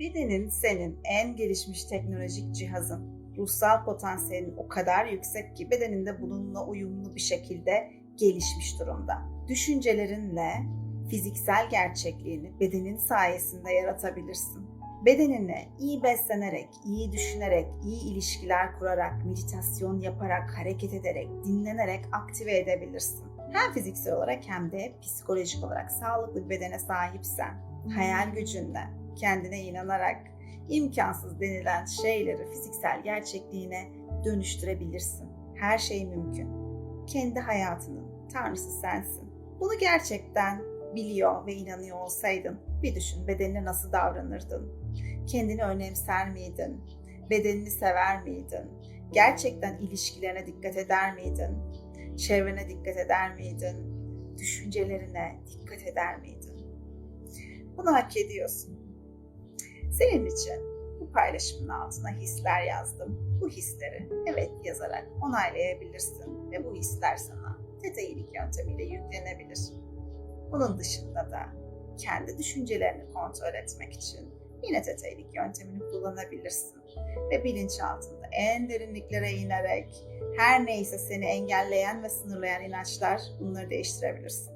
Bedenin senin en gelişmiş teknolojik cihazın. Ruhsal potansiyelin o kadar yüksek ki bedeninde bununla uyumlu bir şekilde gelişmiş durumda. Düşüncelerinle fiziksel gerçekliğini bedenin sayesinde yaratabilirsin. Bedenini iyi beslenerek, iyi düşünerek, iyi ilişkiler kurarak, meditasyon yaparak, hareket ederek, dinlenerek aktive edebilirsin. Hem fiziksel olarak hem de psikolojik olarak sağlıklı bir bedene sahipsen, hayal gücünle, kendine inanarak imkansız denilen şeyleri fiziksel gerçekliğine dönüştürebilirsin. Her şey mümkün. Kendi hayatının tanrısı sensin. Bunu gerçekten biliyor ve inanıyor olsaydın bir düşün bedenine nasıl davranırdın? Kendini önemser miydin? Bedenini sever miydin? Gerçekten ilişkilerine dikkat eder miydin? Çevrene dikkat eder miydin? Düşüncelerine dikkat eder miydin? Bunu hak ediyorsun. Senin için bu paylaşımın altına hisler yazdım. Bu hisleri evet yazarak onaylayabilirsin ve bu hisler sana Theta iyilik yöntemiyle yüklenebilir. Bunun dışında da kendi düşüncelerini kontrol etmek için yine yöntemini kullanabilirsin. Ve bilinçaltında en derinliklere inerek her neyse seni engelleyen ve sınırlayan inançlar bunları değiştirebilirsin.